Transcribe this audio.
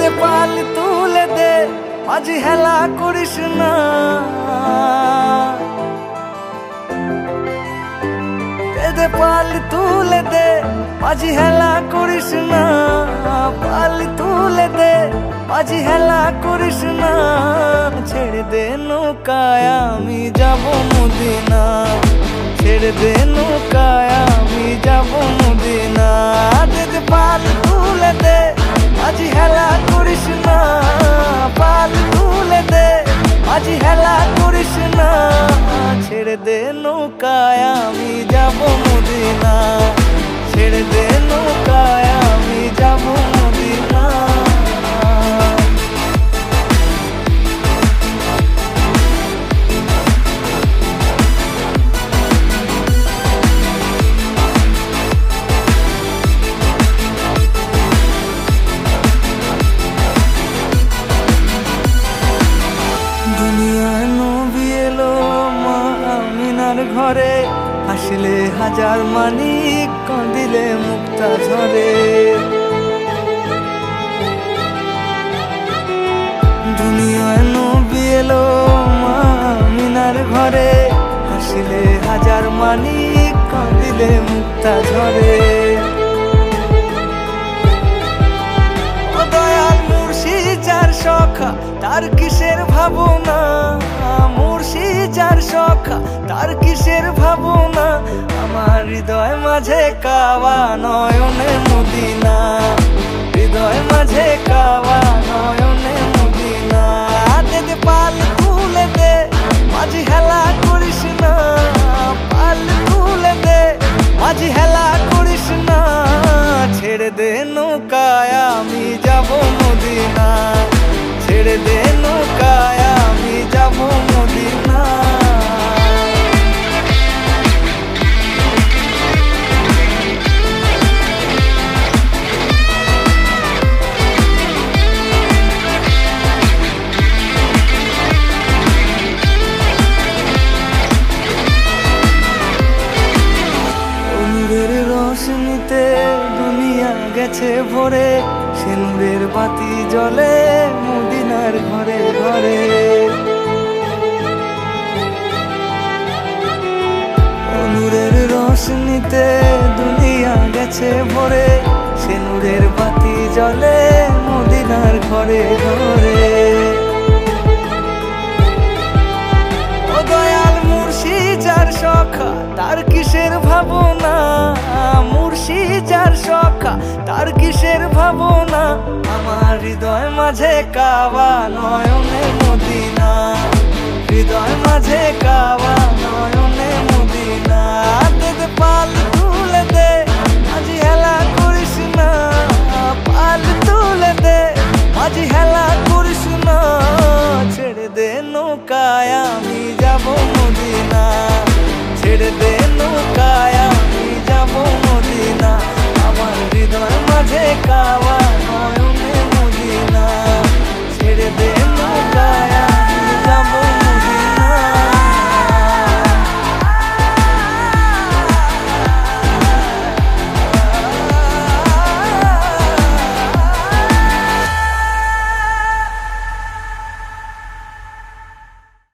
পাল তুলে দে মাঝি হেলা করিস না। দে দে, পাল তুলে দে মাঝি হেলা করিস না। পাল তুলে দে মাঝি হেলা করিস না। ছেড়ে দে নৌকায় আমি যাব মদিনা। ছেড়ে দে নৌকায় আমি যাব মদিনা। দে দে, পাল ঘরে হাসলে হাজার মানিক কাঁদিলে মুক্তা ঝরে। দুনিয়ায় নবী এলো মা মিনার ঘরে হাসলে হাজার মানিক কাঁদিলে মুক্তা ঝরে। যার সখা তার কিসের ভাবনা? আমার হৃদয় মাঝে কাওয়া নয়নে মদিনা। হৃদয় মাঝে কাওয়া নয়নে মদিনা। দে দে পাল তুলে দে, মাঝি হেলা করিস না। পাল তুলে দে, মাঝি হেলা করিস না। ছেড়ে দে নৌকায়, আমি যাব মদিনা। ছেড়ে দে নৌকায় গেছে ভরে সে নূরের বাতি জ্বলে মদিনার ঘরে ঘরে। নূরের রোশনিতে দুনিয়া গেছে ভরে সে নূরের বাতি জ্বলে মদিনার ঘরে ঘরে। দয়াল মুর্শিদ, যার সখা তার কিসের ভাবনা? যার সখা তার কিসের ভাবনা? আমার হৃদয় মাঝে কাওয়া নয়নে মদিনা। হৃদয় মাঝে কাওয়া নয়নে মদিনা। দে পাল তুলে দে, আজি হেলা করিস না। পাল তুলে দে মাঝি হেলা করিস না। ছেড়ে দে নৌকায়, আমি যাব मुझे कावा